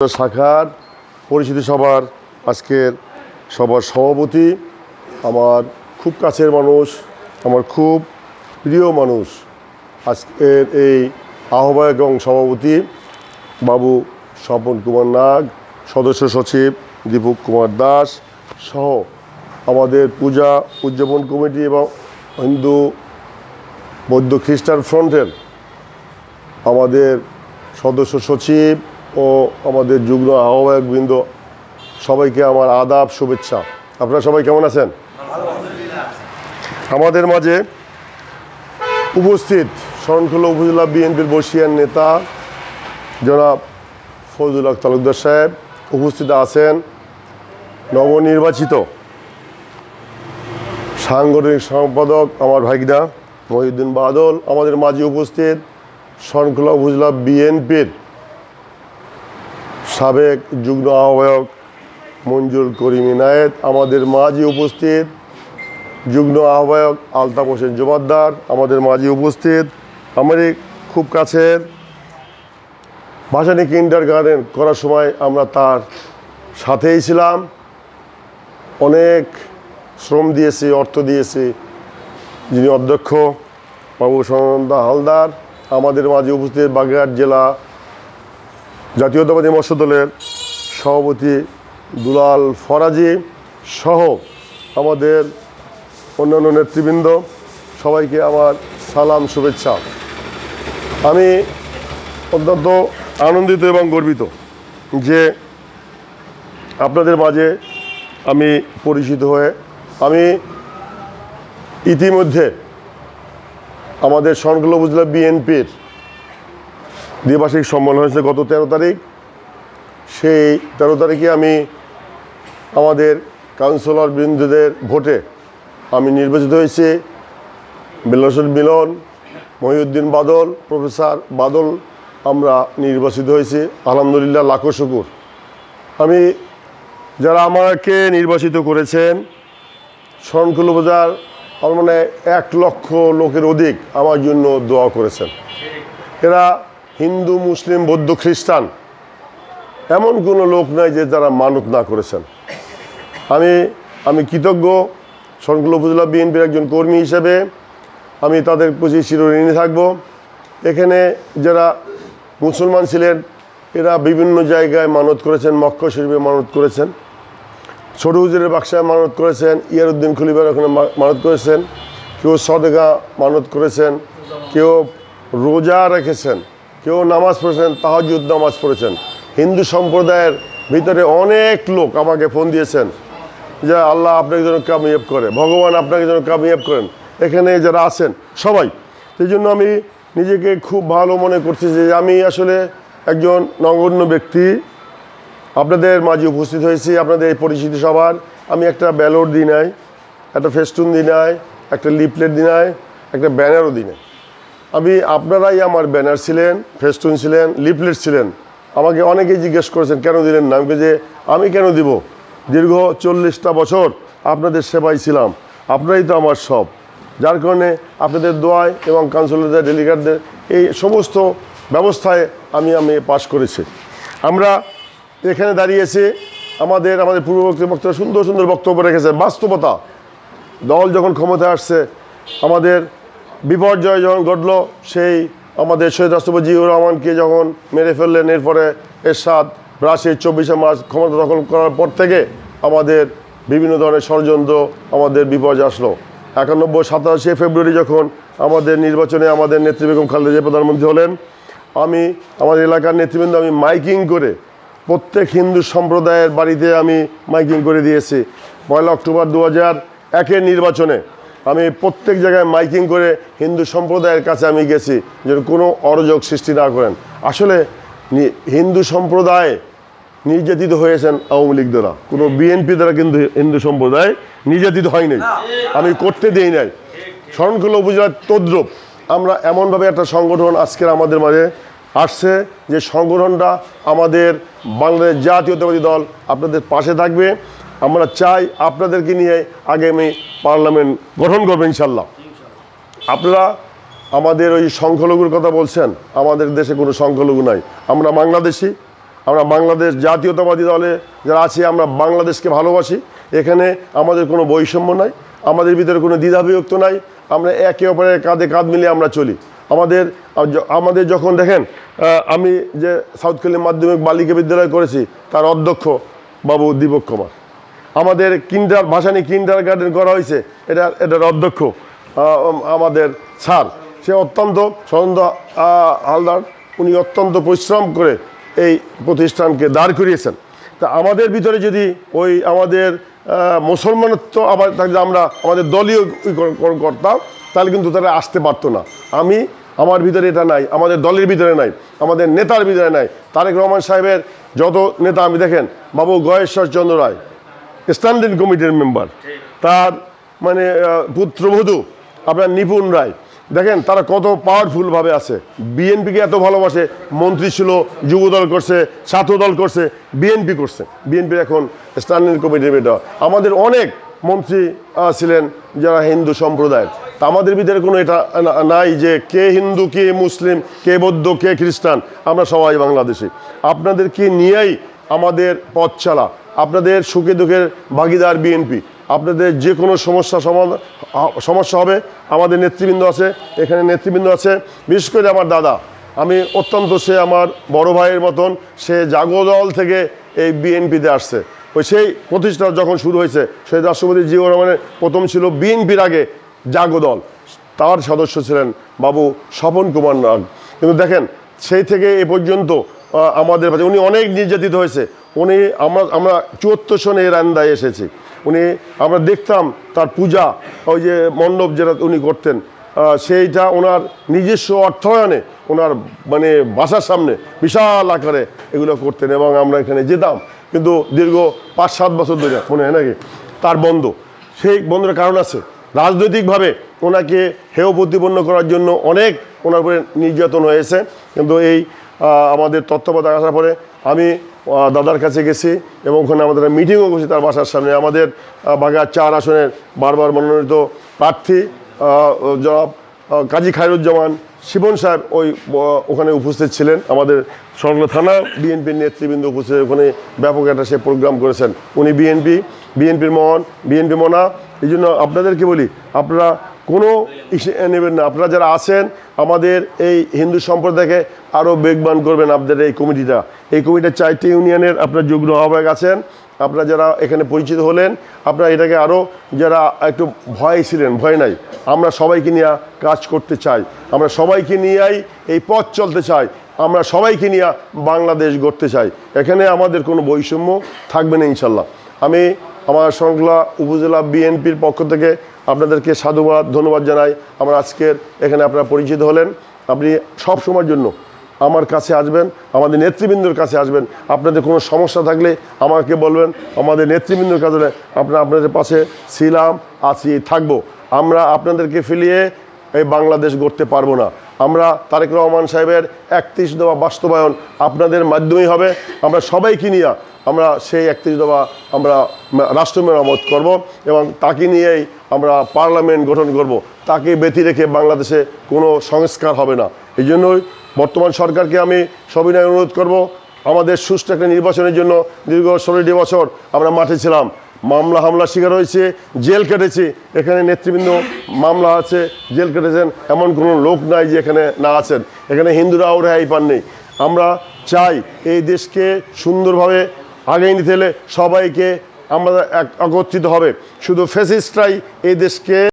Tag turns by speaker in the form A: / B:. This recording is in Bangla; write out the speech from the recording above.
A: শাখার পরিচিতি সভার আজকের সবার সভাপতি, আমার খুব কাছের মানুষ, আমার খুব প্রিয় মানুষ আজকের এই আহ্বায়ক এবং সভাপতি বাবু স্বপন কুমার নাগ, সদস্য সচিব দীপক কুমার দাস সহ আমাদের পূজা উদযাপন কমিটি এবং হিন্দু বৌদ্ধ খ্রিস্টান ফ্রন্টের আমাদের সদস্য সচিব ও আমাদের যুগ্ম আহ্বায়কবৃন্দ, সবাইকে আমার আদাব, শুভেচ্ছা। আপনারা সবাই কেমন আছেন? আমাদের মাঝে উপস্থিত শরণখোলা উপজেলা বিএনপির বর্ষিয়ান নেতা জনাব ফজুল হক তালুকদার সাহেব উপস্থিত আছেন। নবনির্বাচিত সাংগঠনিক সম্পাদক আমার ভাগিনা মহিউদ্দিন বাদল আমাদের মাঝে উপস্থিত শরণখোলা উপজেলা বিএনপির সাবেক যুগ্ম আহ্বায়ক মঞ্জুর করিম ইনায়েত, আমাদের মাঝে উপস্থিত যুগ্ম আহ্বায়ক আলতাফ হোসেন জমাদ্দার আমাদের মাঝে উপস্থিত আমার খুব কাছের ভাসানি কিন্ডার গার্ডেন করার সময় আমরা তার সাথেই ছিলাম। অনেক শ্রম দিয়েছি, অর্থ দিয়েছি যিনি অধ্যক্ষ বাবু সনন্দা হালদার, আমাদের মাঝে উপস্থিত বাগেরহাট জেলা জাতীয়তাবাদী মৎস্য দলের সভাপতি দুলাল ফরাজি সহ আমাদের অন্যান্য নেতৃবৃন্দ, সবাইকে আমার সালাম, শুভেচ্ছা। আমি অত্যন্ত আনন্দিত এবং গর্বিত যে আপনাদের মাঝে আমি পরিচিত হয়ে আমি ইতিমধ্যে আমাদের সংকল্প উপজেলা বিএনপির দ্বিবার্ষিক সম্মেলন হয়েছে গত তেরো তারিখ। সেই তেরো তারিখে আমি আমাদের কাউন্সিলর বৃন্দদের ভোটে আমি নির্বাচিত হয়েছি। বিলসন মিলন, মহিউদ্দিন বাদল, প্রফেসর বাদল আমরা নির্বাচিত হয়েছি। আলহামদুলিল্লাহ, লাখো শুকুর। আমি যারা আমাকে নির্বাচিত করেছেন, শরণকুল বাজার আমার মানে এক লক্ষ লোকের অধিক আমার জন্য দোয়া করেছেন। এরা হিন্দু, মুসলিম, বৌদ্ধ, খ্রিস্টান, এমন কোনো লোক নাই যে যারা মানত না করেছেন। আমি আমি কৃতজ্ঞ শরণকুল উপজেলা বিএনপির একজন কর্মী হিসেবে, আমি তাদের প্রতি চিরঋণী থাকব। এখানে যারা মুসলমান ছিলেন, এরা বিভিন্ন জায়গায় মানত করেছেন, মক্কা শরীফে মানত করেছেন। ছোট হুজুরের বাক্সায় মানত করেছেন, ইয়ারউদ্দিন খলিফার ওখানে মানত করেছেন। কেউ সদগা মানত করেছেন, কেউ রোজা রেখেছেন। কেউ নামাজ পড়েছেন তাহাজুদ নামাজ পড়েছেন। হিন্দু সম্প্রদায়ের ভিতরে অনেক লোক আমাকে ফোন দিয়েছেন যে, আল্লাহ আপনাকে যেন কামিয়াব করে, ভগবান আপনাকে যেন কামিয়াব করেন। এখানে যারা আছেন, সবাই, সেই জন্য আমি নিজেকে খুব ভালো মনে করছি যে, আমি আসলে একজন নগণ্য ব্যক্তি। আপনাদের মাঝে উপস্থিত হয়েছি, আপনাদের এই পরিচিতি সবার। আমি একটা ব্যালট দিই নাই, একটা ফেস্টুন দিই নাই, একটা লিপলেট দিই নাই, একটা ব্যানারও দিই নাই। আমি, আপনারাই আমার ব্যানার ছিলেন, ফেস্টুন ছিলেন, লিফলেট ছিলেন। আমাকে অনেকেই জিজ্ঞেস করেছেন, কেন দিলেন না? আমি যে আমি কেন দিব? দীর্ঘ চল্লিশটা বছর আপনাদের সেবায় ছিলাম। আপনারাই তো আমার সব। যার কারণে আপনাদের দোয়ায় এবং কাউন্সিলরদের, ডেলিগেটদের এই সমস্ত ব্যবস্থায় আমি আমি পাশ করেছি। আমরা এখানে দাঁড়িয়েছি, আমাদের আমাদের পূর্ববর্তী বক্তারা সুন্দর সুন্দর বক্তব্য রেখেছে। বাস্তবতা। দল যখন ক্ষমতায় আসছে, আমাদের বিপর্যয় যখন ঘটলো, সেই আমাদের শহীদ রাষ্ট্রপতি জিয়াউর রহমানকে যখন মেরে ফেললেন, এরপরে এরশাদ রাশির চব্বিশে মার্চ ক্ষমতা দখল করার পর থেকে আমাদের বিভিন্ন ধরনের ষড়যন্ত্র আমাদের বিপর্যয় আসলো। একানব্বই, সাতাশে ফেব্রুয়ারি যখন আমাদের নির্বাচনে আমাদের নেত্রী বেগম খালেদা প্রধানমন্ত্রী হলেন, আমি আমাদের এলাকার নেতৃবৃন্দ, আমি মাইকিং করে প্রত্যেক হিন্দু সম্প্রদায়ের বাড়িতে আমি মাইকিং করে দিয়েছি। পয়লা অক্টোবর দু হাজার একের নির্বাচনে আমি প্রত্যেক জায়গায় মাইকিং করে হিন্দু সম্প্রদায়ের কাছে আমি গেছি যেন কোনো অরযোগ সৃষ্টি না করেন। আসলে হিন্দু সম্প্রদায় নির্যাতিত হয়েছেন আওয়ামী লীগ দ্বারা। কোনো বিএনপি দ্বারা কিন্তু হিন্দু সম্প্রদায় নির্যাতিত হয় নাই আমি করতে দিই নাই। শরণখোলা উপজেলার তদ্রুপ আমরা এমনভাবে একটা সংগঠন আজকের আমাদের মাঝে আসছে যে সংগঠনটা আমাদের বাংলাদেশ জাতীয়তাবাদী দল আপনাদের পাশে থাকবে। আমরা চাই আপনাদেরকে নিয়ে আগামী পার্লামেন্ট গঠন করবে ইনশাল্লাহ। আপনারা আমাদের ওই সংখ্যালঘুর কথা বলছেন, আমাদের দেশে কোনো সংখ্যালঘু নাই। আমরা বাংলাদেশি, আমরা বাংলাদেশ জাতীয়তাবাদী দলে যারা আছি, আমরা বাংলাদেশকে ভালোবাসি। এখানে আমাদের কোনো বৈষম্য নাই, আমাদের ভিতরে কোনো দ্বিধাবিভক্ত নাই, আমরা একে অপরের কাঁধে কাঁধ মিলিয়ে আমরা চলি। আমাদের আমাদের যখন দেখেন আমি যে সাউথ মাধ্যমিক বালিকা বিদ্যালয় করেছি, তার অধ্যক্ষ বাবু দীপক কুমার। আমাদের কিন্ডার, ভাসানি কিন্ডার গার্ডেন করা হয়েছে। এটা, এটার অধ্যক্ষ আমাদের স্যার। সে অত্যন্ত সনন্দ হালদার। উনি অত্যন্ত পরিশ্রম করে এই প্রতিষ্ঠানকে দাঁড় করিয়েছেন। তা আমাদের ভিতরে যদি ওই আমাদের মুসলমানত্ব আবার থাকলে আমরা আমাদের দলীয় করতাম তাহলে কিন্তু তারা আসতে পারতো না। আমি, আমার ভিতরে এটা নাই, আমাদের দলের ভিতরে নাই, আমাদের নেতার ভিতরে নাই। তারেক রহমান সাহেবের যত নেতা আমি দেখেন, বাবু গয়েশ্বর চন্দ্র রায় স্ট্যান্ডিং কমিটির মেম্বার তার মানে পুত্রবধূ, আপনার নিপুণ রায়। দেখেন, তারা কত পাওয়ারফুলভাবে আছে। বিএনপিকে এত ভালোবাসে, মন্ত্রী ছিল, যুবদল করছে, ছাত্রদল করছে বিএনপি করছে। বিএনপির এখন স্ট্যান্ডিং কমিটির মেটা আমাদের অনেক মন্ত্রী ছিলেন যারা হিন্দু সম্প্রদায়ের। তা আমাদের ভিতরে কোনো এটা নাই যে কে হিন্দু, কে মুসলিম, কে বৌদ্ধ, কে খ্রিস্টান। আমরা সবাই বাংলাদেশি। আপনাদেরকে নিয়েই আমাদের পথ চলা? আপনাদের সুখে দুঃখের ভাগিদার বিএনপি। আপনাদের যে কোনো সমস্যা সমাধান, সমস্যা হবে। আমাদের নেতৃবৃন্দ আছে, এখানে নেতৃবৃন্দ আছে। বিশেষ করে আমার দাদা। আমি অত্যন্ত, সে আমার বড় ভাইয়ের মতন, সে জাগদল থেকে এই বিএনপিতে আসছে। ওই সেই প্রতিষ্ঠা যখন শুরু হয়েছে সেই রাষ্ট্রপতি জিয়াউর রহমানের প্রথম ছিল বিএনপির আগে জাগদল তার সদস্য ছিলেন বাবু স্বপন কুমার নাগ। কিন্তু দেখেন, সেই থেকে এ পর্যন্ত আমাদের উনি অনেক নির্যাতিত হয়েছে। উনি আমরা আমরা চুয়াত্তর সনে এর আন্দায় এসেছি। উনি, আমরা দেখতাম তার পূজা, ওই যে মণ্ডপ যেটা উনি করতেন সেইটা ওনার নিজস্ব অর্থায়নে ওনার মানে বাসার সামনে বিশাল আকারে এগুলো করতেন এবং আমরা এখানে যেতাম। কিন্তু দীর্ঘ পাঁচ, সাত বছর ধরে, মনে হয় নাকি? তার বন্ধ। সেই বন্ধের কারণ আছে। রাজনৈতিকভাবে ওনাকে হেয় প্রতিপন্ন করার জন্য অনেক ওনার উপরে নির্যাতন হয়েছে। কিন্তু এই আমাদের তত্ত্বাবধায়ক আসার পরে আমি দাদার কাছে গেছি এবং ওখানে আমাদের মিটিংও করছি তার বাসার সামনে। আমাদের বাগার চার আসনের বারবার মনোনীত প্রার্থী জনাব কাজী খায়রুজ্জামান, শিবন সাহেব ওই ওখানে উপস্থিত ছিলেন। আমাদের সরলা থানা বিএনপির নেতৃবৃন্দ উপস্থিত ওখানে ব্যাপক একটা সে প্রোগ্রাম করেছেন। উনি বিএনপি, বিএনপির মহান, বিএনপি মনা। এই জন্য আপনাদেরকে বলি, আপনারা কোনো নেবেন না। আপনারা যারা আছেন, আমাদের এই হিন্দু সম্প্রদায়কে আরও বেগবান করবেন আপনাদের এই কমিটিটা। এই কমিটির চারটি ইউনিয়নের আপনার যুগ্ম আহ্বায়ক আছেন। আপনারা যারা এখানে পরিচিত হলেন, আপনারা এটাকে আরও যারা একটু ভয় ছিলেন, ভয় নাই, আমরা সবাইকে নিয়ে কাজ করতে চাই। আমরা সবাইকে নিয়েই এই পথ চলতে চাই। আমরা সবাইকে নিয়ে বাংলাদেশ গড়তে চাই। এখানে আমাদের কোনো বৈষম্য থাকবে না, ইনশাল্লাহ। আমি আমার সংখ্যা উপজেলা বিএনপির পক্ষ থেকে আপনাদেরকে সাধুবাদ, ধন্যবাদ জানাই। আমরা আজকের এখানে আপনারা পরিচিত হলেন। আপনি সব সময়ের জন্য আমার কাছে আসবেন, আমাদের নেতৃবৃন্দর কাছে আসবেন। আপনাদের কোনো সমস্যা থাকলে আমাকে বলবেন, আমাদের নেতৃবৃন্দর কাছে আপনারা আপনাদের পাশে ছিলাম, আছি, থাকব। আমরা আপনাদেরকে ফিরিয়ে এই বাংলাদেশ গড়তে পারব না। আমরা তারেক রহমান সাহেবের একত্রিশ দফা বাস্তবায়ন আপনাদের মাধ্যমেই হবে। আমরা সবাইকে নিয়ে আমরা সেই একত্রিশ দফা আমরা রাষ্ট্র মেরামত করব এবং তাকে নিয়েই আমরা পার্লামেন্ট গঠন করব। তাকে ব্যতি রেখে বাংলাদেশে কোনো সংস্কার হবে না। এই জন্যই বর্তমান সরকারকে আমি সবিনয় অনুরোধ করব। আমাদের সুষ্ঠু একটা নির্বাচনের জন্য দীর্ঘ ষোলোটি বছর আমরা মাঠে ছিলাম। মামলা হামলা শিকার হয়েছে, জেল কেটেছি। এখানে নেতৃবৃন্দ মামলা আছে, জেল কেটেছেন। এমন কোনো লোক নাই যে এখানে না আছেন। এখানে হিন্দুরাও রেহাই পাননি। আমরা চাই এই দেশকে সুন্দরভাবে আগাই নিতে হলে সবাইকে আমরা এক একত্রিত হবে। শুধু ফেসিস্টরাই এই দেশকে